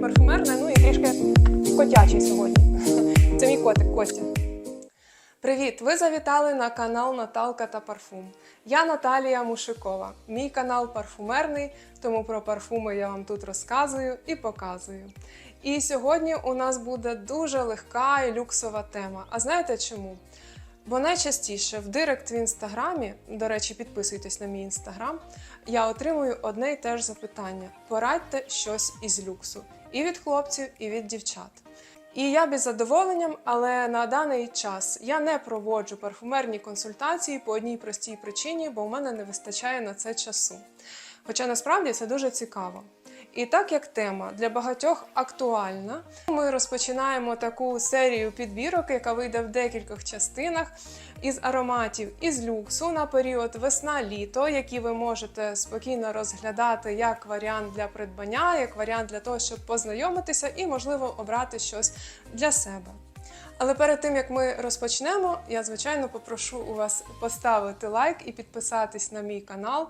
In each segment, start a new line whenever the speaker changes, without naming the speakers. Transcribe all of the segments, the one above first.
парфумерне, ну і трішки котячий сьогодні. Це мій котик Костя. Привіт! Ви завітали на канал Наталка та Парфум. Я Наталія Мушикова. Мій канал парфумерний, тому про парфуми я вам тут розказую і показую. І сьогодні у нас буде дуже легка і люксова тема. А знаєте чому? Бо найчастіше в директ в інстаграмі, до речі, підписуйтесь на мій інстаграм, я отримую одне й те ж запитання: порадьте щось із люксу і від хлопців, і від дівчат. І я без задоволенням, але на даний час я не проводжу парфумерні консультації по одній простій причині, бо в мене не вистачає на це часу. Хоча насправді це дуже цікаво. І так як тема для багатьох актуальна, ми розпочинаємо таку серію підбірок, яка вийде в декількох частинах із ароматів із люксу на період весна-літо, які ви можете спокійно розглядати як варіант для придбання, як варіант для того, щоб познайомитися і, можливо, обрати щось для себе. Але перед тим як ми розпочнемо, я звичайно попрошу у вас поставити лайк і підписатись на мій канал.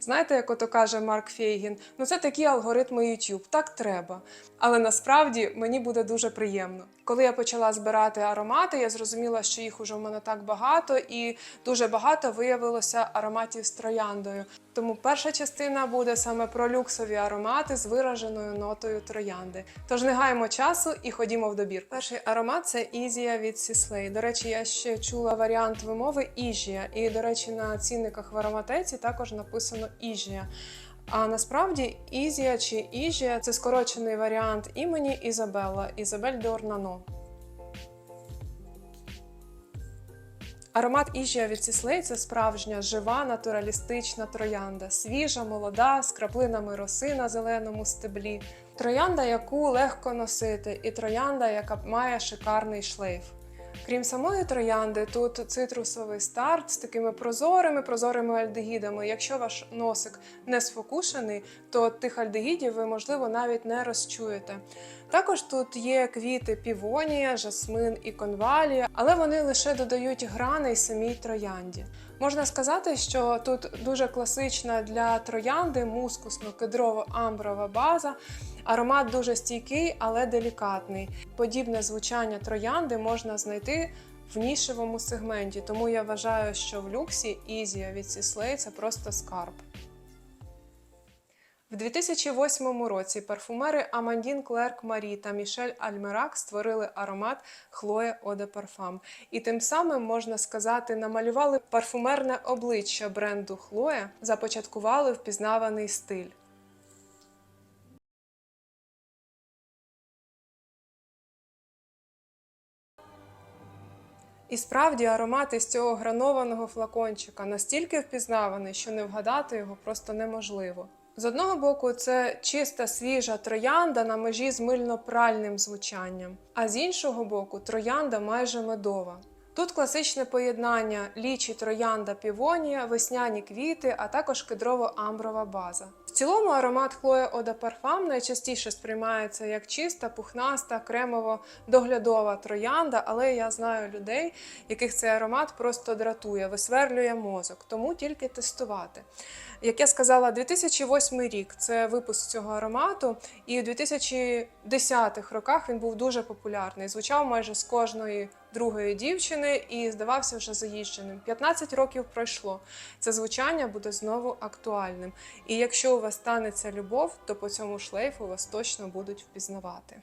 Знаєте, як ото каже Марк Фейгін, ну це такі алгоритми YouTube, так треба. Але насправді мені буде дуже приємно. Коли я почала збирати аромати, я зрозуміла, що їх уже в мене так багато, і дуже багато виявилося ароматів з трояндою. Тому перша частина буде саме про люксові аромати з вираженою нотою троянди. Тож не гаємо часу і ходімо в добір. Перший аромат це Ізія від Сіслей. До речі, я ще чула варіант вимови Іжія. І, до речі, на цінниках в ароматеці також написано Іжія. А насправді Ізія чи Іжія це скорочений варіант імені Ізабелла Ізабель де Орнано. Аромат Іжія від Сіслей це справжня жива натуралістична троянда, свіжа, молода, з краплинами роси на зеленому стеблі. Троянда, яку легко носити, і троянда, яка має шикарний шлейф. Крім самої троянди, тут цитрусовий старт з такими прозорими, прозорими альдегідами. Якщо ваш носик не сфокушений, то тих альдегідів ви, можливо, навіть не розчуєте. Також тут є квіти півонія, жасмин і конвалія, але вони лише додають грани самій троянді. Можна сказати, що тут дуже класична для троянди мускусно-кедрово-амброва база. Аромат дуже стійкий, але делікатний. Подібне звучання троянди можна знайти в нішевому сегменті, тому я вважаю, що в люксі Ізія від Сіслей це просто скарб. В 2008 році парфумери Амандін Клерк Марі та Мішель Альмерак створили аромат Хлоя Оде Парфам. І тим самим, можна сказати, намалювали парфумерне обличчя бренду Хлоя, започаткували впізнаваний стиль. І справді аромат із цього гранованого флакончика настільки впізнаваний, що не вгадати його просто неможливо. З одного боку, це чиста свіжа троянда на межі з мильно-пральним звучанням, а з іншого боку, троянда майже медова. Тут класичне поєднання лічі троянда півонія, весняні квіти, а також кедрово-амброва база. Цілому аромат Eau de Parfum найчастіше сприймається як чиста, пухнаста, кремово-доглядова троянда, але я знаю людей, яких цей аромат просто дратує, висверлює мозок, тому тільки тестувати. Як я сказала, 2008 рік це випуск цього аромату, і у 2010-х роках він був дуже популярний. Звучав майже з кожної другої дівчини і здавався вже заїждженим. 15 років пройшло. Це звучання буде знову актуальним. І якщо у вас станеться любов, то по цьому шлейфу вас точно будуть впізнавати.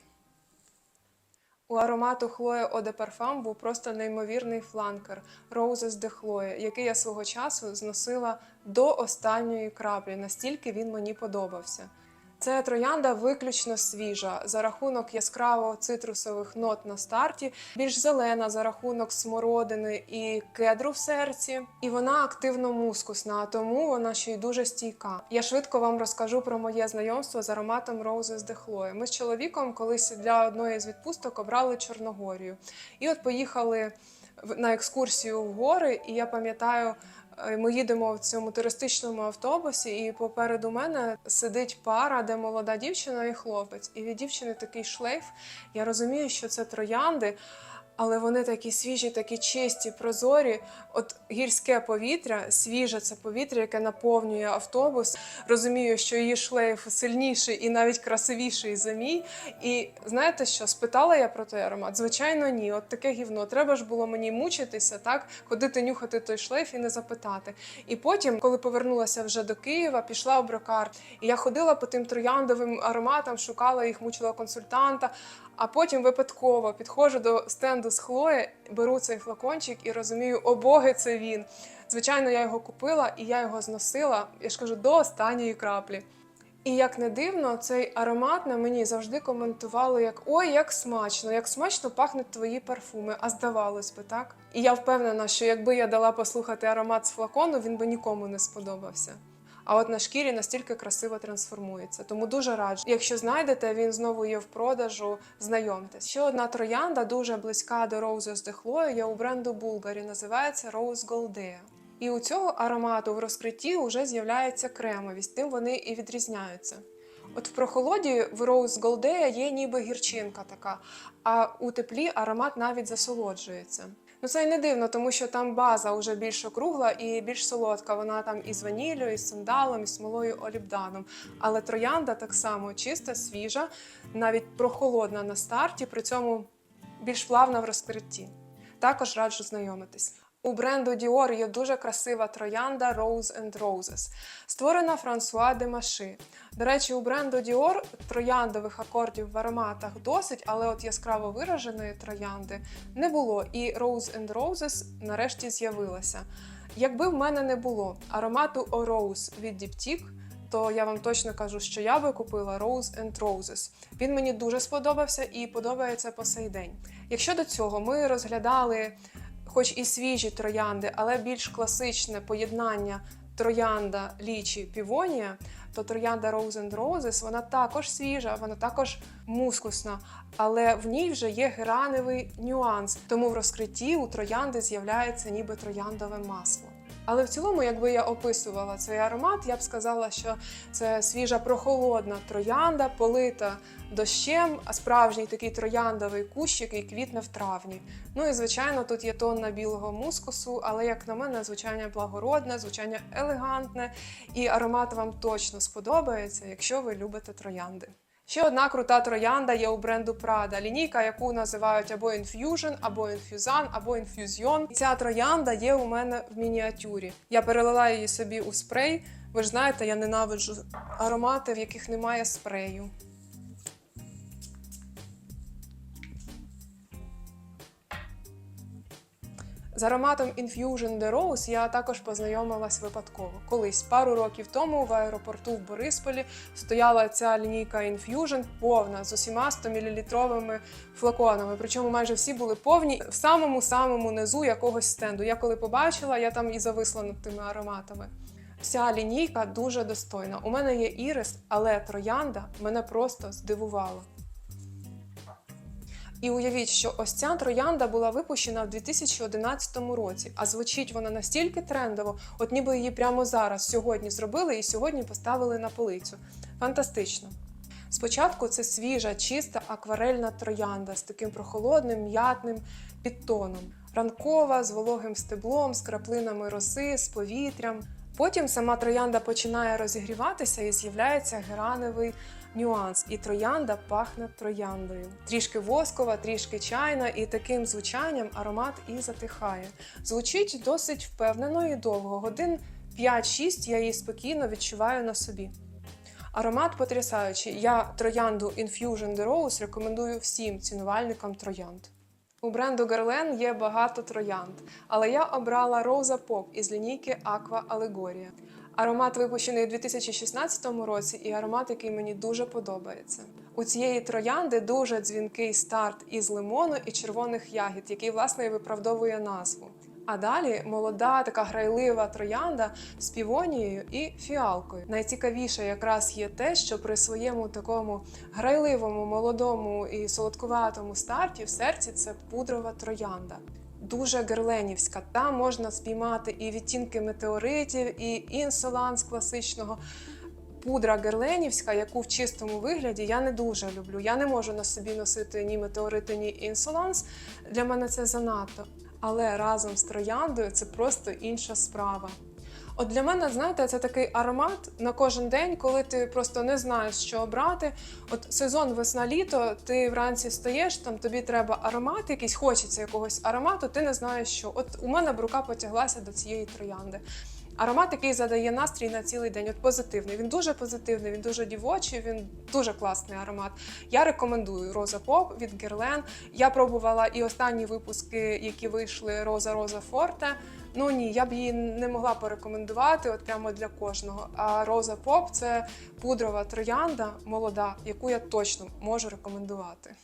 У аромату Хлоя de Parfum був просто неймовірний фланкер Roses de Chloe, який я свого часу зносила до останньої краплі, настільки він мені подобався. Це троянда виключно свіжа за рахунок яскраво цитрусових нот на старті, більш зелена за рахунок смородини і кедру в серці. І вона активно мускусна, тому вона ще й дуже стійка. Я швидко вам розкажу про моє знайомство з ароматом Roses de Chloe. Ми з чоловіком колись для одної з відпусток обрали Чорногорію. І от поїхали на екскурсію в гори, і я пам'ятаю. Е, Ми їдемо в цьому туристичному автобусі, і попереду мене сидить пара, де молода дівчина і хлопець. І від дівчини такий шлейф. Я розумію, що це троянди. Але вони такі свіжі, такі чисті, прозорі. От гірське повітря, свіже це повітря, яке наповнює автобус. Розумію, що її шлейф сильніший і навіть красивіший за мій. І знаєте що? Спитала я про той аромат? Звичайно, ні. От таке гівно. Треба ж було мені мучитися, так ходити нюхати той шлейф і не запитати. І потім, коли повернулася вже до Києва, пішла в брокар. І я ходила по тим трояндовим ароматам, шукала їх, мучила консультанта. А потім випадково підходжу до стенду з Хлої, беру цей флакончик і розумію, о боги, це він. Звичайно, я його купила і я його зносила, я ж кажу, до останньої краплі. І як не дивно, цей аромат на мені завжди коментували як ой, як смачно, як смачно пахнуть твої парфуми. А здавалось би, так? І я впевнена, що якби я дала послухати аромат з флакону, він би нікому не сподобався. А от на шкірі настільки красиво трансформується. Тому дуже раджу. Якщо знайдете, він знову є в продажу. Знайомтесь. Ще одна троянда, дуже близька до Roses de Chloe, є у бренду Bulgari, називається Rose Goldea. І у цього аромату в розкритті вже з'являється кремовість, тим вони і відрізняються. От в прохолоді в Rose Goldea є ніби гірчинка така, а у теплі аромат навіть засолоджується. Ну це й не дивно, тому що там база вже більш округла і більш солодка. Вона там із ваніллю, із сандалом, із смолою олібданом. Але троянда так само чиста, свіжа, навіть прохолодна на старті, при цьому більш плавна в розкритті. Також раджу знайомитись. У бренду Dior є дуже красива троянда Rose and Roses, створена Франсуа де Маши. До речі, у бренду Dior трояндових акордів в ароматах досить, але от яскраво вираженої троянди не було. І Rose and Roses нарешті з'явилася. Якби в мене не було аромату O Rose від Diptyque, то я вам точно кажу, що я би купила Rose and Roses. Він мені дуже сподобався і подобається по сей день. Якщо до цього ми розглядали хоч і свіжі троянди, але більш класичне поєднання троянда, лічі, півонія, то троянда Rose and Roses, вона також свіжа, вона також мускусна, але в ній вже є граневий нюанс. Тому в розкритті у троянди з'являється ніби трояндове масло. Але в цілому, якби я описувала цей аромат, я б сказала, що це свіжа прохолодна троянда, полита дощем, а справжній такий трояндовий кущ, який квітне в травні. Ну і звичайно, тут є тонна білого мускусу, але як на мене, звучання благородне, звучання елегантне, і аромат вам точно сподобається, якщо ви любите троянди. Ще одна крута троянда є у бренду Prada. Лінійка, яку називають або Infusion, або Infusan, або Infusion. Ця троянда є у мене в мініатюрі. Я перелила її собі у спрей. Ви ж знаєте, я ненавиджу аромати, в яких немає спрею. З ароматом Infusion The Rose я також познайомилась випадково. Колись пару років тому в аеропорту в Борисполі стояла ця лінійка Infusion повна з усіма 100 мл флаконами. Причому майже всі були повні в самому самому низу якогось стенду. Я коли побачила, я там і зависла над тими ароматами. Вся лінійка дуже достойна. У мене є ірис, але троянда мене просто здивувала. І уявіть, що ось ця троянда була випущена в 2011 році, а звучить вона настільки трендово, от ніби її прямо зараз, сьогодні зробили і сьогодні поставили на полицю. Фантастично. Спочатку це свіжа, чиста акварельна троянда з таким прохолодним, м'ятним підтоном. Ранкова, з вологим стеблом, з краплинами роси, з повітрям. Потім сама троянда починає розігріватися і з'являється гераневий нюанс. І троянда пахне трояндою. Трішки воскова, трішки чайна, і таким звучанням аромат і затихає. Звучить досить впевнено і довго. Годин 5-6 я її спокійно відчуваю на собі. Аромат потрясаючий. Я троянду Infusion The Rose рекомендую всім цінувальникам троянд. У бренду Guerlain є багато троянд, але я обрала Rosa Pop із лінійки Aqua Allegoria. Аромат випущений у 2016 році, і аромат, який мені дуже подобається. У цієї троянди дуже дзвінкий старт із лимону і червоних ягід, який власне і виправдовує назву. А далі молода, така грайлива троянда з півонією і фіалкою. Найцікавіше якраз є те, що при своєму такому грайливому, молодому і солодкуватому старті в серці це пудрова троянда. Дуже герленівська. Там можна спіймати і відтінки метеоритів, і інсоланс класичного. пудра герленівська, яку в чистому вигляді я не дуже люблю. Я не можу на собі носити ні метеорити, ні інсуланс. Для мене це занадто. Але разом з трояндою це просто інша справа. От для мене, знаєте, це такий аромат на кожен день, коли ти просто не знаєш, що обрати. От сезон весна-літо, ти вранці встаєш, там тобі треба аромат, якийсь хочеться якогось аромату, ти не знаєш, що. От у мене б рука потяглася до цієї троянди. Аромат, який задає настрій на цілий день, от позитивний. Він дуже позитивний, він дуже дівочий, він дуже класний аромат. Я рекомендую Роза Поп від Герлен. Я пробувала і останні випуски, які вийшли Роза Роза Форте. Ну ні, я б її не могла порекомендувати от прямо для кожного. А Роза Поп це пудрова троянда молода, яку я точно можу рекомендувати.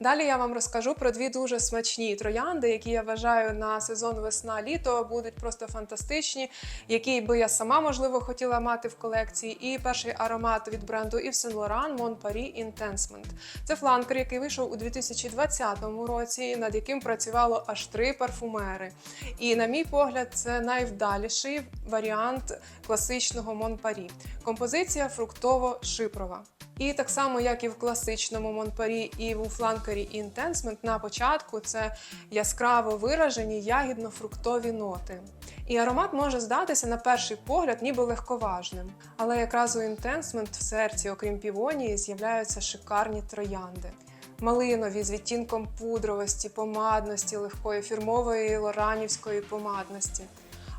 Далі я вам розкажу про дві дуже смачні троянди, які я вважаю на сезон весна-літо будуть просто фантастичні, які би я сама можливо хотіла мати в колекції. І перший аромат від бренду Yves Saint Laurent Mon Paris Intensement. Це фланкер, який вийшов у 2020 році, над яким працювало аж три парфумери. І, на мій погляд, це найвдаліший варіант класичного Mon Paris. Композиція фруктово-шипрова. І так само, як і в класичному Монпарі, і у фланкері Інтенсмент, на початку це яскраво виражені ягідно-фруктові ноти. І аромат може здатися на перший погляд, ніби легковажним. Але якраз у інтенсмент в серці, окрім півонії, з'являються шикарні троянди. Малинові з відтінком пудровості, помадності, легкої фірмової лоранівської помадності.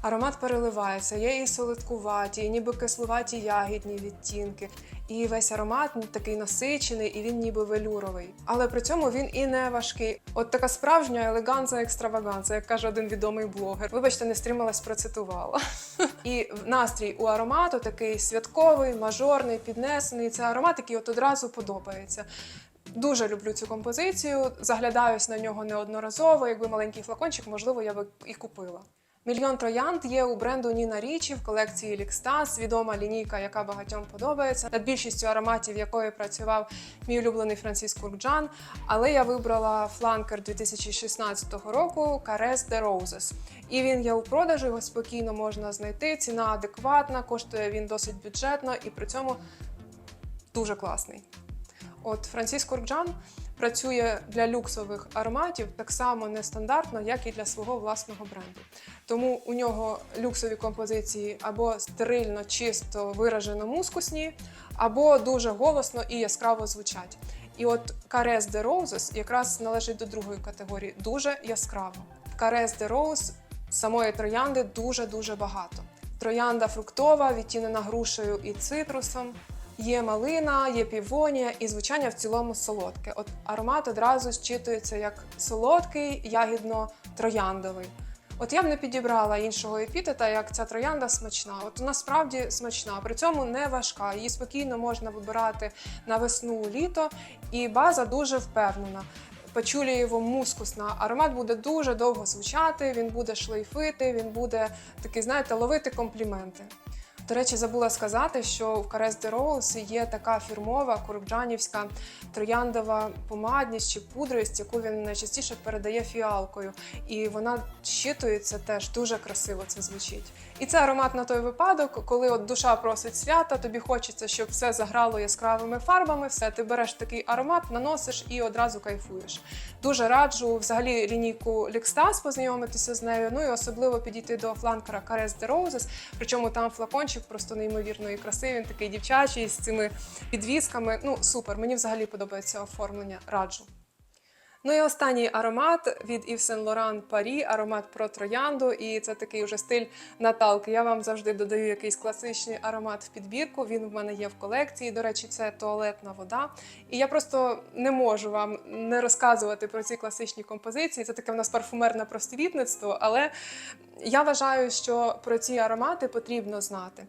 Аромат переливається, є і солодкуваті, і ніби кислуваті ягідні відтінки. І весь аромат такий насичений, і він ніби велюровий. Але при цьому він і не важкий. От така справжня елеганза екстраваганза, як каже один відомий блогер. Вибачте, не стрималась, процитувала. І настрій у аромату такий святковий, мажорний, піднесений. Це аромат, який от одразу подобається. Дуже люблю цю композицію, заглядаюсь на нього неодноразово. Якби маленький флакончик, можливо, я би і купила. Мільйон троянд є у бренду Ніна Річі в колекції Лікстас, відома лінійка, яка багатьом подобається, над більшістю ароматів якої працював мій улюблений Франсіс Куркджан. Але я вибрала фланкер 2016 року Caress de Roses. І він є у продажу, його спокійно можна знайти. Ціна адекватна, коштує він досить бюджетно і при цьому дуже класний. От Франсіс Куркджан працює для люксових ароматів так само нестандартно, як і для свого власного бренду. Тому у нього люксові композиції або стерильно, чисто виражено мускусні, або дуже голосно і яскраво звучать. І от Caress de Roses якраз належить до другої категорії, дуже яскраво. В Caress de Rose самої троянди дуже-дуже багато. Троянда фруктова, відтінена грушею і цитрусом. Є малина, є півонія і звучання в цілому солодке. От аромат одразу зчитується як солодкий, ягідно-трояндовий. От я б не підібрала іншого епітета, як ця троянда смачна. От вона справді смачна, при цьому не важка. Її спокійно можна вибирати на весну, літо, і база дуже впевнена. Пачулієво мускусна. Аромат буде дуже довго звучати, він буде шлейфити, він буде такий, знаєте, ловити компліменти. До речі, забула сказати, що в Caress de Rose є така фірмова корубджанівська трояндова помадність чи пудрість, яку він найчастіше передає фіалкою. І вона щитується теж дуже красиво це звучить. І це аромат на той випадок, коли от душа просить свята, тобі хочеться, щоб все заграло яскравими фарбами. Все, ти береш такий аромат, наносиш і одразу кайфуєш. Дуже раджу взагалі лінійку Лікстас познайомитися з нею. Ну і особливо підійти до фланкера Caress de Roses. Причому там флакончик просто неймовірної краси. Він такий дівчачий з цими підвісками. Ну супер, мені взагалі подобається оформлення. Раджу. Ну і останній аромат від Yves Saint Laurent Paris, аромат про троянду, і це такий вже стиль Наталки. Я вам завжди додаю якийсь класичний аромат в підбірку. Він в мене є в колекції. До речі, це туалетна вода. І я просто не можу вам не розказувати про ці класичні композиції. Це таке в нас парфумерне просвітництво, але я вважаю, що про ці аромати потрібно знати.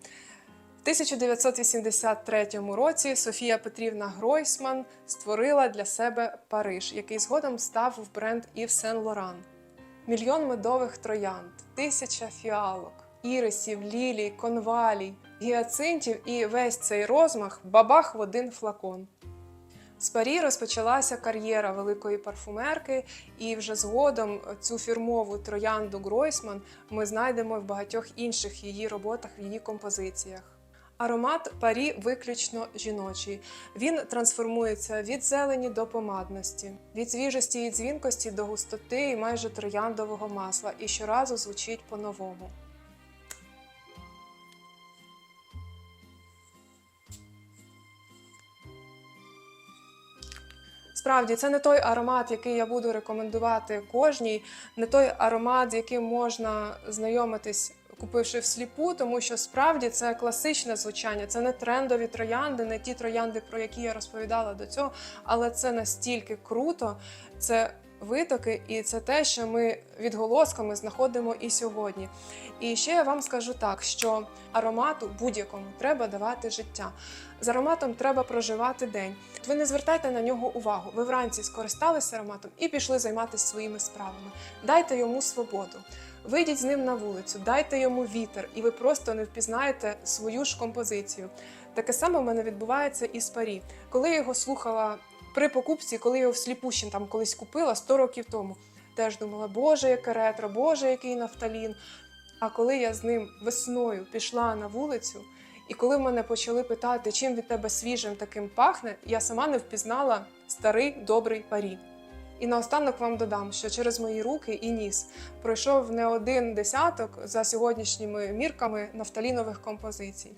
В 1983 році Софія Петрівна Гройсман створила для себе Париж, який згодом став в бренд Yves Saint Laurent. Мільйон медових троянд, тисяча фіалок, ірисів, лілій, конвалій, гіацинтів і весь цей розмах бабах в один флакон. З Парі розпочалася кар'єра великої парфумерки, і вже згодом цю фірмову троянду Гройсман ми знайдемо в багатьох інших її роботах, в її композиціях. Аромат парі виключно жіночий. Він трансформується від зелені до помадності, від свіжості і дзвінкості до густоти і майже трояндового масла, і щоразу звучить по-новому. Справді, це не той аромат, який я буду рекомендувати кожній, не той аромат, з яким можна знайомитись, купивши всліпу, тому що справді це класичне звучання, це не трендові троянди, не ті троянди, про які я розповідала до цього, але це настільки круто, це витоки, і це те, що ми відголосками знаходимо і сьогодні. І ще я вам скажу так, що аромату будь-якому треба давати життя. З ароматом треба проживати день. Ви не звертайте на нього увагу. Ви вранці скористалися ароматом і пішли займатися своїми справами. Дайте йому свободу. Вийдіть з ним на вулицю, дайте йому вітер, і ви просто не впізнаєте свою ж композицію. Таке саме в мене відбувається і з парі. Коли я його слухала при покупці, коли я його всліпу ще там колись купила 100 років тому, теж думала, боже, яке ретро, боже, який нафталін. А коли я з ним весною пішла на вулицю, і коли в мене почали питати, чим від тебе свіжим таким пахне, я сама не впізнала старий добрий парі. І наостанок вам додам, що через мої руки і ніс пройшов не один десяток за сьогоднішніми мірками нафталінових композицій,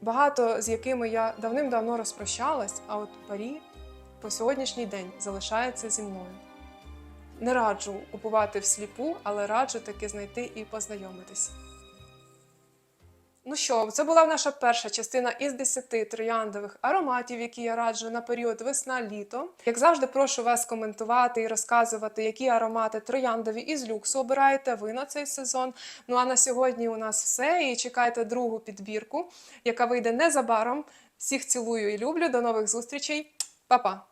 багато з якими я давним-давно розпрощалась, а от парі по сьогоднішній день залишається зі мною. Не раджу купувати всліпу, але раджу таки знайти і познайомитись. Ну що, це була наша перша частина із 10 трояндових ароматів, які я раджу на період весна-літо. Як завжди, прошу вас коментувати і розказувати, які аромати трояндові із люксу обираєте ви на цей сезон. Ну а на сьогодні у нас все. І чекайте другу підбірку, яка вийде незабаром. Всіх цілую і люблю. До нових зустрічей. Па-па!